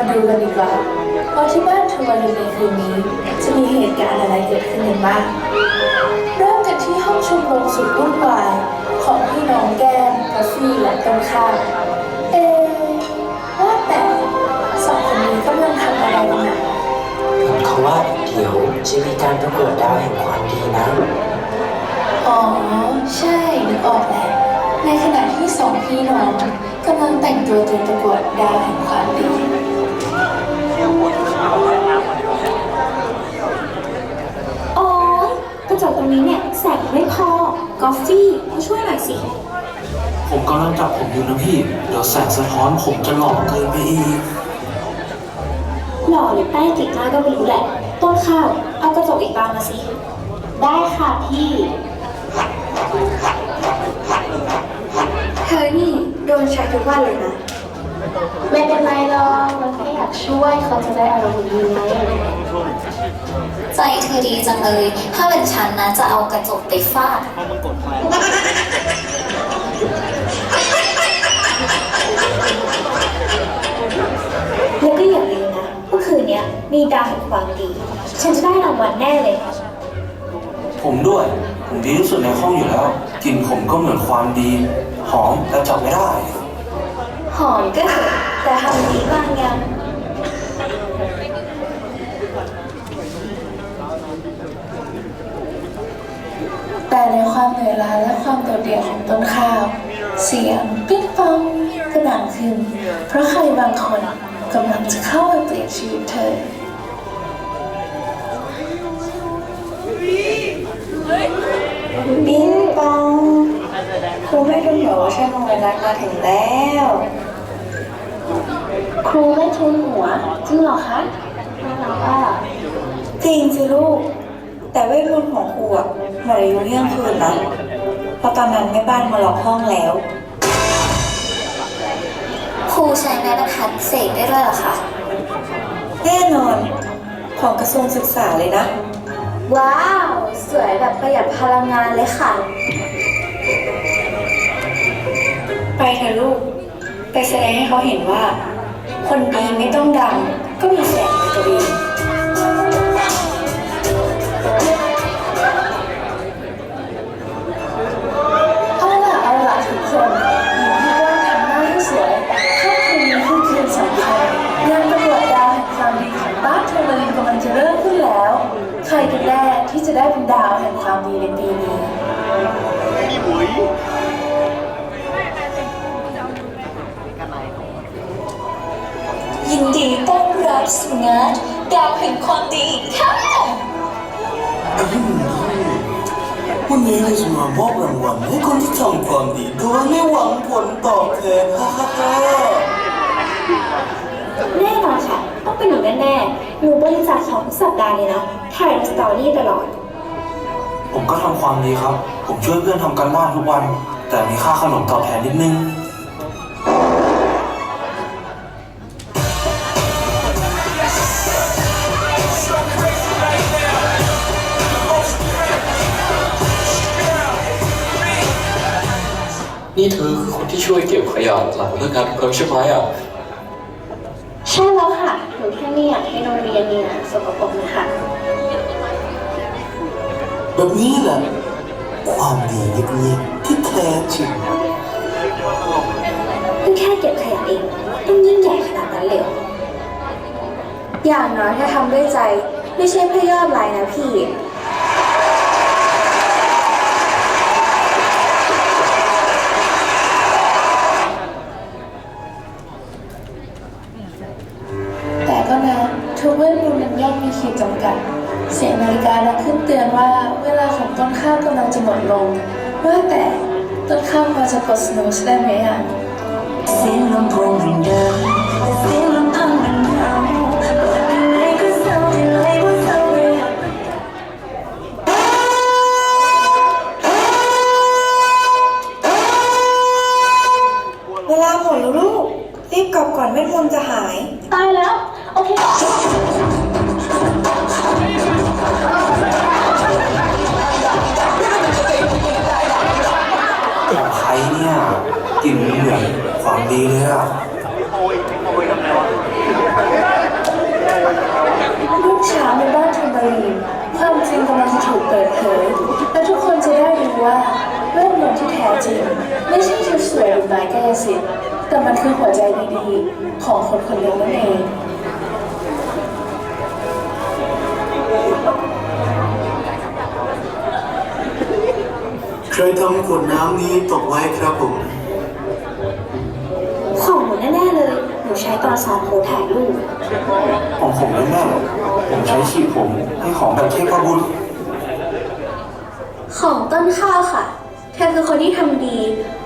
มาดูกันดีกว่าว่าที่บ้านทัวร์ในคืนนี้ จะมีเหตุการณ์อะไรเกิดขึ้นกันบ้างเริ่มกันที่ห้องชุมนุมสุดวุ่นวายของพี่น้องแก้มกาฟี่และต้นข้าวเอะว่าแต่สองคนนี้กำลังทำอะไรกันนะเขาว่าเดี๋ยวจะมีการประกวดดาวแห่งความดีนะ อ๋อ ใช่นึกออกแล้วในขณะที่สองพี่น้องกำลังแต่งตัวเตรียมประกวดดาวแห่งความดี นี้เนี่ยแสงไม่พอกอฟฟี่มาช่วยหน่อยสิ ผมกำลังจับผมอยู่นะพี่ เดี๋ยวแสงสะท้อนผมจะหลอกเกินไปอีก หล่อหรือแป้งติดหน้าก็ไม่รู้แหละ ต้นข้าว เอากระจกอีกบานมาสิ ได้ค่ะพี่ เธอนี่โดนใช้ทุกวันเลยนะ ไม่เป็นไรหรอกเราแค่อยากช่วยเขาจะได้อารมณ์ดีไงใจเธอดีจังเลย ถ้าเป็นฉันนะจะเอากระจกไปฟาดแล้วก็อย่าลืมนะว่าคืนเนี้ยมีดาวแห่งความดี ฉันจะได้รางวัลแน่เลย ผมด้วย ผมดีที่สุดในห้องอยู่แล้วกลิ่นผมก็เหมือนความดี หอมและจับไม่ได้ หอมก็เถอะแต่ทำดีบ้างยัง แต่ในความเหนื่อยล้าและความโดดเดี่ยวของต้นข้าว เสียงปิ๊งปองก็ดังขึ้น เพราะใครบางคนกำลังจะเข้ามาเปลี่ยนชีวิตเธอปิ้งปองครูไม่ทุนหัวว่าช่างเวลามาถึงแล้ว ครูไม่ทุนหัวจริงเหรอคะน่ารักอะจริงสิลูก แต่เวทมนต์ของครูอะหมดอายุเที่ยงคืนนะเพราะตอนนั้นแม่บ้านมาล็อกห้องแล้ว ครูใช้ไม้บรรทัดเสกได้ด้วยเหรอคะ แน่นอนของกระทรวงศึกษาเลยนะ ว้าว สวยแบบประหยัดพลังงานเลยค่ะ ไปเถอะลูก ไปแสดงให้เขาเห็นว่า คนดีไม่ต้องดังก็มีแสง จะได้เป็นดาวแห่งความดีในปีนี้ยินดีต้อนรับสู่งานดาวแห่งความดีค่ะวันนี้เราจะมามอบรางวัลให้คนที่ทำความดีโดยไม่หวังผลตอบแทนฮ่าฮ่าฮ่าแน่นอนค่ะ ต้องเป็นหนูแน่ๆหนูบริจาคของทุกสัปดาห์เลยนะถ่ายสตอรี่ตลอด ผมก็ทำความดีครับ ผมช่วยเพื่อนทำการบ้านทุกวัน แต่มีค่าขนมตอบแทนนิดนึง นี่เธอคือคนที่ช่วยเก็บขยะหลังเลิกงานทุกครั้งใช่ไหมอะ ใช่แล้วค่ะ หนูแค่ไม่อยากให้โรงเรียนเนี่ยสกปรกนะคะ แบบนี้แหละความดีเงียบๆที่แท้จริงก็แค่เก็บขยะเองต้องยิ่งใหญ่ขนาดนั้นเลยเหรออย่างน้อยถ้าทำด้วยใจ ไม่ใช่เพื่อยอดไลน์นะพี่แต่ก็นะทุกเวทมนต์มันย่อมมีขีดจำกัด เสียงนาฬิกาดังขึ้นเตือนว่าเวลาของต้นข้าวกำลังจะหมดลง ว่าแต่ต้นข้าวพอจะกด snooze ได้ไหมอะเสียงลำโพงริงเดิมเสียงลำพังมันเงาเปิดยังไงก็เศร้าที่ไหนก็เศร้าเลยอะเวลาหมดแล้วลูก รีบกลับก่อนเวทมนต์จะหาย ดีเลยอะลูกฉาในบ้านทูบารีความจริงกำลังถูกเปิดเผยและทุกคนจะได้รู้ว่าเรื่องราวที่แท้จริง ไม่ใช่ชุดสวยหรือไม้กายสิทธิ์แต่มันคือหัวใจดีๆของคนคนนึงนั่นเองเคยทำขวดน้ำนี้ตกไว้ครับผม ช้ตอนซ้อมโพสถ่ายรูปของผมแน่ๆผมใช้ฉีดผมให้ของแบบเทพบุตรของต้นข้าวค่ะ เธอคือคนที่ทำดี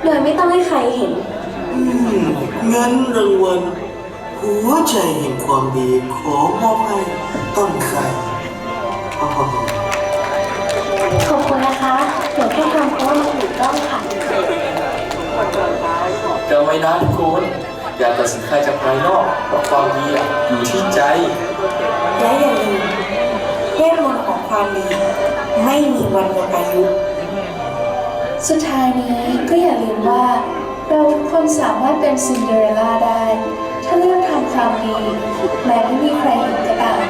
โดยไม่ต้องให้ใครเห็น อืมงั้นรางวัลหัวใจแห่งความดีขอมอบให้ต้นข้าวอ๋อขอบคุณนะคะหนูแค่ทำเพราะว่ามันถูกต้องค่ะจำไว้นะทุกคน อย่าตัดสินใครจากภายนอกเพราะความดีอยู่ที่ใจ และอย่าลืมเวทมนต์ของความดีไม่มีวันหมดอายุ สุดท้ายนี้ก็อย่าลืมว่า เราทุกคนสามารถเป็นซินเดอเรลล่าได้ ถ้าเลือกทำความดีแม้ไม่มีใครเห็นก็ตาม